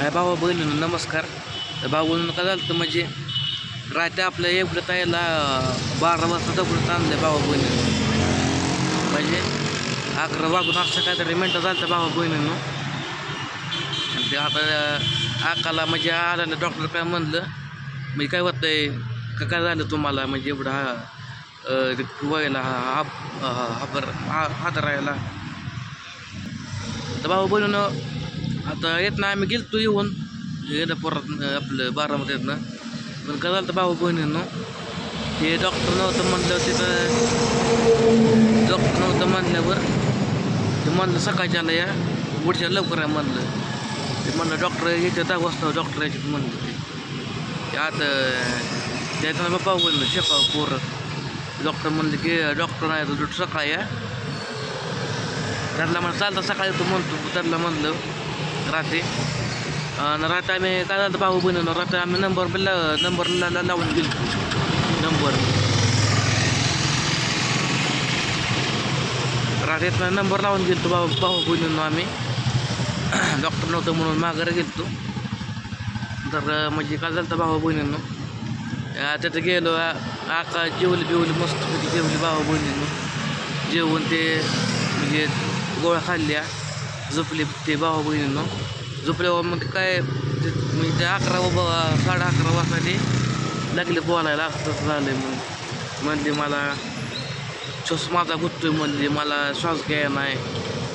हाय भावा बहिणीनं नमस्कार तर भाऊ का झालं तर म्हणजे राहत्या आपल्या एवढं ताईला बारा वाजता दगडत आणलं भावा बहिणीनं म्हणजे अकरा वाजून असं काहीतरी मिनटं झालं तर भावा बहिणीनं आणि ते आता आकाला म्हणजे आल्याला डॉक्टर काय म्हणलं म्हणजे काय होतंय का काय झालं तुम्हाला म्हणजे एवढं हा व्हायला हा हाबर हा राहायला तर भाऊ बहिणीनं आता येत ना आम्ही गेलतो येऊन. येणं परत आपलं ना. पण काय झालं तर भाऊ बहिणीनं ते डॉक्टर नव्हतं म्हणलं तिथं डॉक्टर नव्हतं म्हणल्यावर ते म्हणलं सकाळच्या आलं या पुढच्या लवकर आहे म्हणलं. ते म्हणलं डॉक्टर येते दहा वाजता डॉक्टर यायचे म्हणलं ते. आता त्याच्यानं मग पाहू बोललं शेकाव पोरं. डॉक्टर म्हणलं की डॉक्टर नाही तर सकाळी या. त्यातला म्हणलं चालता सकाळी तू म्हणतो. त्यातला म्हणलं राहते. आणि राहता आम्ही काय झालं भाऊ बहिणीनं रात्री आम्ही नंबर बिल्ला नंबर ला लावून गेलो नंबर राहतेत नंबर लावून गेलो भाऊ भाऊ बहिणीनं आम्ही. डॉक्टर नव्हतं म्हणून माघारी गेलो तर म्हणजे काय झालं भाऊ बहिणीनं? तिथं गेलो आका जेवली बिवली मस्त जेवली भाऊ बहिणीनं. जेवण ते म्हणजे गोळ्या खाल्ल्या. झोपले ते भाऊ बहिणींना. झोपल्यावर मग काय ते- म्हणजे ते अकरा वा साडे अकरा वाजता ते लागले बोलायला. असं झालं मग म्हणले मला श्वास माझा गुत्तोय म्हणले. मला श्वास घ्याय नाही.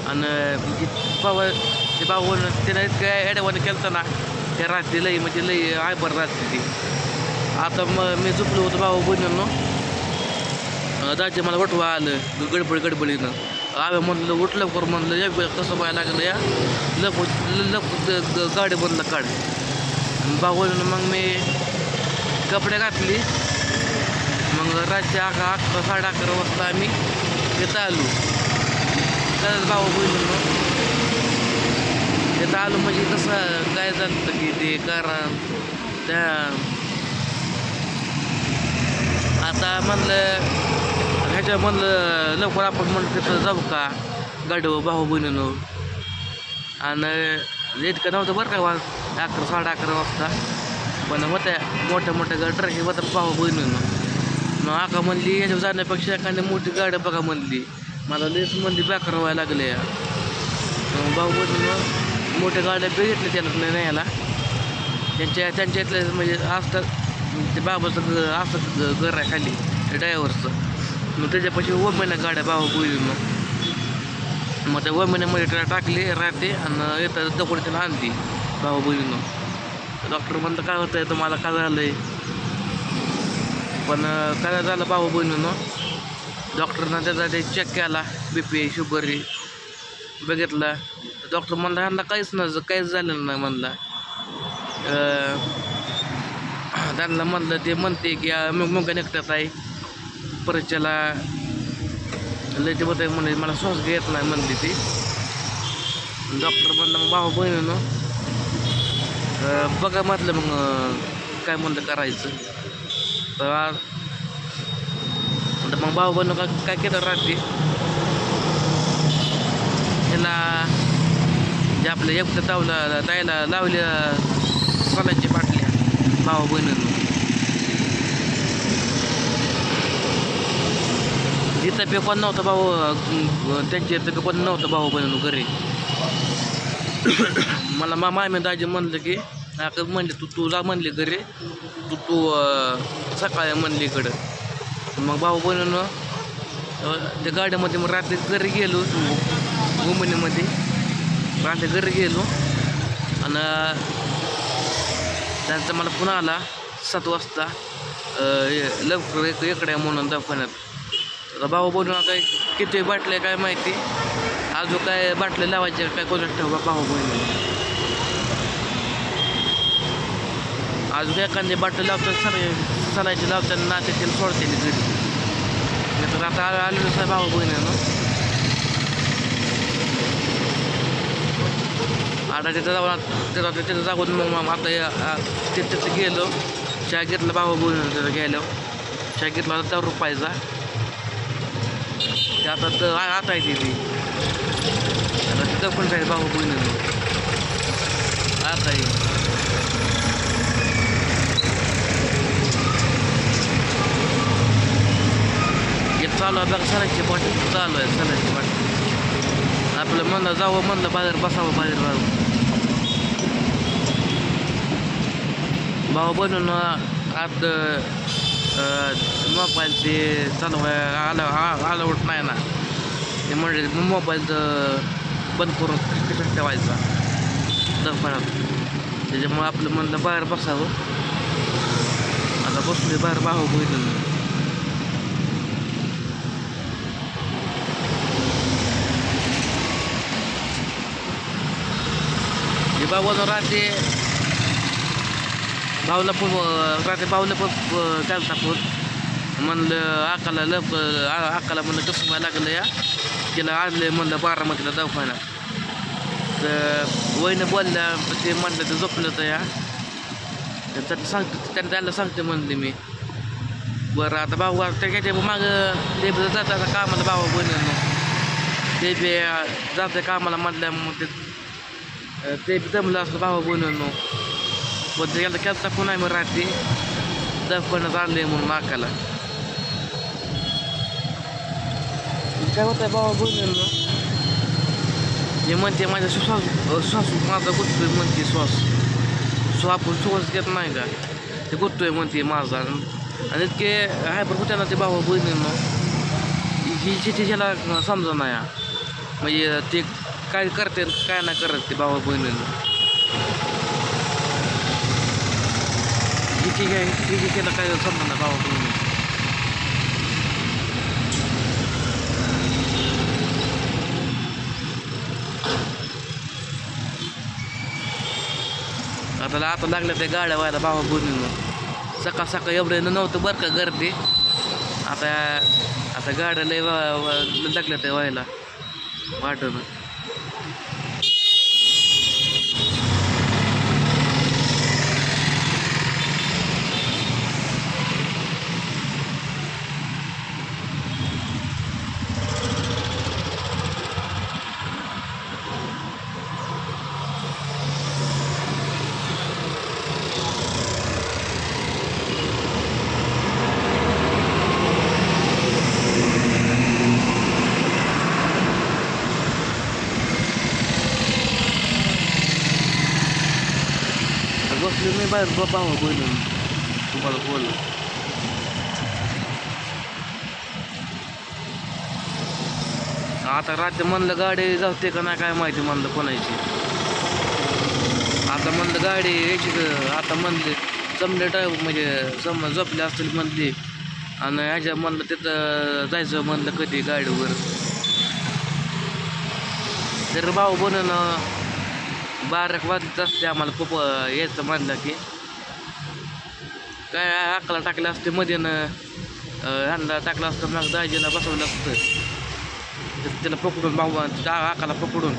आणि बाबा ते बाबा त्यानं इतकं ॲडवाने केलं ना त्या रात्री लई म्हणजे लई आयबर रात्री ती. आता मग मी झोपलो होतो भाऊ बहिणींनो. दाजी मला वटवा आलं गडबड गडबडीनं. आम्ही म्हणलं उठ लवकर म्हणलं या वेळ कसं व्हायला लागलं या? लप लप गाडी बंद काढ. आणि मग मी कपडे घातली. मग रात्री अकरा अकरा साडे अकरा वाजता आम्ही तिथं आलो. तर बाबा बहिणीनं तिथं आलो म्हणजे कसं काय झालं की ते कारण? त्या आता म्हणलं त्याच्या म्हणलं लवकर आपण म्हणलं तिथं जाऊ का? गाडीवर भाऊ बहिणीनं. आणि इतकं नव्हतं बरं का वाज अकरा साडे अकरा वाजता. पण होत्या मोठ्या मोठ्या गाड्या ट्रक होत्या भाऊ बहिणीनं. मग आका म्हणली याच्यावर जाण्यापेक्षा एखादी मोठी गाडी बघा म्हणली. मला लेस म्हणली बेकार व्हायला लागले. मग भाऊ बहिणीनं मोठ्या गाड्या बघितल्या त्याला न्यायला. त्यांच्या त्यांच्या इथलं म्हणजे असतं ते बाबाचं असं घर आहे खाली ते ड्रायव्हरचं. मग त्याच्यापाशी महिना गाड्या बाबा बोलून मग. त्या महिन्यामध्ये त्याला टाकली राहते आणि येतात दगड त्याला आणते बाबा बोलून. डॉक्टर म्हणलं काय होतंय? तुम्हाला काय झालंय? पण काय झालं बाबा बहिणीनं डॉक्टरनं त्याचा ते चेक केला बी पी शुगर बघितला. डॉक्टर म्हणला ह्यांना काहीच नसतं काहीच झालेलं नाही म्हणला. त्यांना म्हणलं ते म्हणते की मग मग निघतात आहे परीक्षेला लय ते होतं म्हणजे मला श्वास घेत नाही म्हणली ती. डॉक्टर म्हणलं मग भाऊ बहिणीनं बघा म्हटलं मग काय म्हणलं करायचं. तर मग भाऊ बहिणं काय काय केलं राहते ह्याला जे आपल्या एकटं तावला तायला लावल्या सोन्याची बाटल्या भाऊ बहिणीनं. जिथं पण नव्हतं भाऊ. अं, त्यांच्या इथं पेकवान नव्हतं भाऊ बनवून घरी. मला मा मामी दाजी म्हणलं की आता म्हणले तू तू जा म्हणले घरी तू तू सकाळी म्हणली इकडं. मग भाऊ बनवून त्या गाड्यामध्ये मग रात्री घरी गेलो वुमनीमध्ये रात्री घरी गेलो आणि त्यांचा मला पुन्हा आला सात वाजता लवकर एक इकडे म्हणून दवाखान्यात. आता भाऊ बोलून काय किती बाटल्या काय माहिती? अजून काय बाटल्या लावायच्या काय कोणाच ठेवा भाऊ बहिणी अजून एखादी बाटली लावतात सर सलायची लावतात ना तिथे सोडते घरी. नाही तर आता आलेलो साहेब भाऊ बहिणीनं आता तिथं जाऊन तिथं तिथं जाऊन मग मग आता तिथं तिथं गेलो. चहा घेतला भाऊ बोलून तिथं गेलो. चहा घेतला दहा रुपयाचा. ते आता तर आता आहे ती आता तिथं पण जाईल भाऊ बहिणीनं. आता येईल. चालू आहे बघा सलाची बॉटल चालू आहे सलाची बॉटल आपलं म्हणलं जावं म्हणलं बाहेर बसावं बाहेर राहू. भाऊ बनून आत मोबाईल ते चालू आहे आलं आलवट नाही ना. ते म्हणजे मोबाईल बंद करून कसं ठेवायचा. दफारात त्याच्यामुळं आपलं म्हणलं बाहेर बसावं. आता बसले बाहेर भाऊ बघितलं हे बाबानं राहते भाऊला पण राहते भाऊला पण चालता पण म्हणलं आकाला लप आकाला म्हणलं कसं व्हायला लागलं या. तिला आणलं म्हणलं बारामतीला दवाखाना तर वहिनं बोलल्या ते म्हणलं तर झोपलं तर या. तर त्याला सांगते त्याला त्याला सांगते म्हणले मी. बरं आता भाऊ त्याच्या मागं ते बी जातं आता कामाला भाऊ बहिणीनं ते बी जाते कामाला म्हटल्या मग ते ते बी जमलं असतं भावा बहिणीनं पण त्याला केलता कोण आहे मग रात्री. दवाखान्यात आणले म्हणून आकाला काय होतं बाबा बहिणींना हे म्हणते माझ्या श्वास श्वास माझा गुटतोय म्हणते श्वास. सो आपण श्वास घेत नाही का? ते गुटतोय म्हणते माझा. आणि इतके आहे पण होत्या ना ते बाबा बहिणीनं. ही चिठी ह्याला समजा नाही. हा. म्हणजे ते काय करते काय नाही करत ते भाऊ बहिणीनं. हिची काय हिची केलं काय समजा नाही भाऊ बहिणी. त्याला आता लागल्या त्या गाड्या व्हायला बाबा बहिणीनं सकाळ सकाळ एवढं नव्हतं बरं का गर्दी. आता आता गाड्या लय वा- लागल्या त्या व्हायला वाटणं बसलो मी बाहेर बा- भावा बहिणीनं तुम्हाला बोल. आता रात्री म्हणलं गाडी जाते का नाही काय माहिती म्हणलं कोणाची. आता म्हणलं गाडी यायची? आता म्हणले जमले टाय म्हणजे सम झोपले असतील म्हणली. आणि ह्याच्या म्हणलं तिथं जायचं म्हणलं कधी गाडीवर. तर भाऊ बनून बारक वाजत असते आम्हाला खूप यायचं म्हणलं की. काय अकला टाकलं असते मध्येनं न ह्यांना टाकलं असतं मग दाजीला बसवलं असतं. तर त्याला पकडून भाऊ आकाला पकडून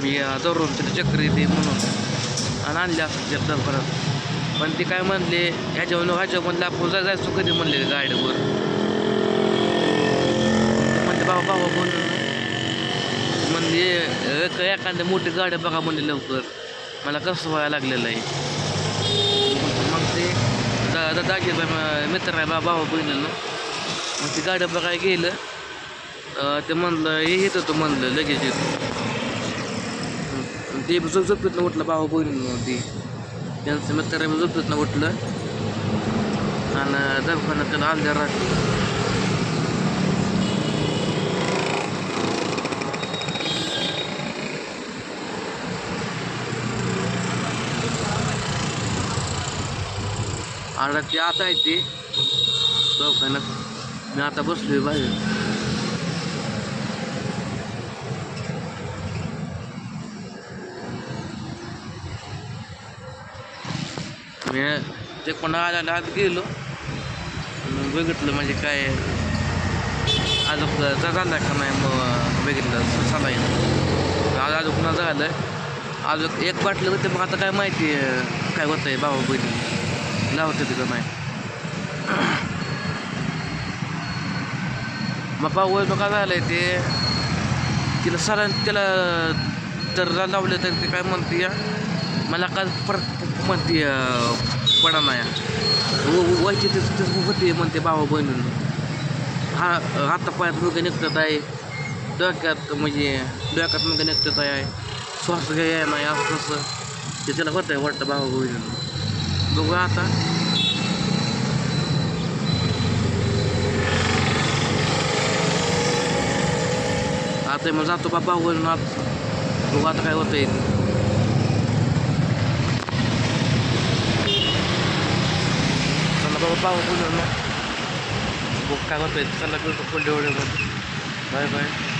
मी दररोज धरून तिला चक्कर येते म्हणून. आणि आणले असतं त्याला दवाखान्यात पण ते काय म्हणले ह्याच्यावर ह्याच्या आपण जायचो कधी म्हणले गाडीवर. म्हणजे बाबा बाबा म्हणून म्हणजे एक एखाद्या मोठी गाड्या बघा म्हणजे लवकर. मला कसं व्हायला लागलेलं आहे. मग ते दा दा- मित्र आहे बा भावा बहिणीनं. मग ती गाड्या बघायला गेलं. ते म्हणलं हे येत होतं म्हणलं लगेच येतो ते झोप झोपेतनं उठलं भावा बहिणीनं ती. त्यांचं मित्र झोपेतनं उठलं. आणि दवाखान्यात त्याला अर्ध्या राहतो आता ते आता आहे ते. दवाखान्यात. मी आता बसलोय बाहेर. मी ते कोणा आल्याला आत गेलो. मग बघितलं म्हणजे काय आज झाला का नाही मग बघितलं चालाय आज अजून कुणा झालं आज एक वाटलं होते मग आता काय माहिती आहे, काय होतं आहे बाबा बहिणी. लावते तिथं नाही मग भाऊ मग काय झालंय ते. तिला सरां त्याला तर लावले तर ते काय म्हणते या मला काल परत म्हणते पडा नाही व्हायची ते होते म्हणते भावा बहिणीनं. हा हाता पायात मुलगा निघतात आहे. डोक्यात म्हणजे डोक्यात मुलगा निघतात आहे. श्वास घ्याय नाही असं तसं ते त्याला होतं आहे वाटतं भावा बहिणीनं. बघू आता आता मग जातो बाबा बहिणीनं आता बघू आता काय होतंय चला बाबा भावा बहिणीनं बघू काय होतंय चला भेटू पुढल्या व्हिडिओमध्ये बाय बाय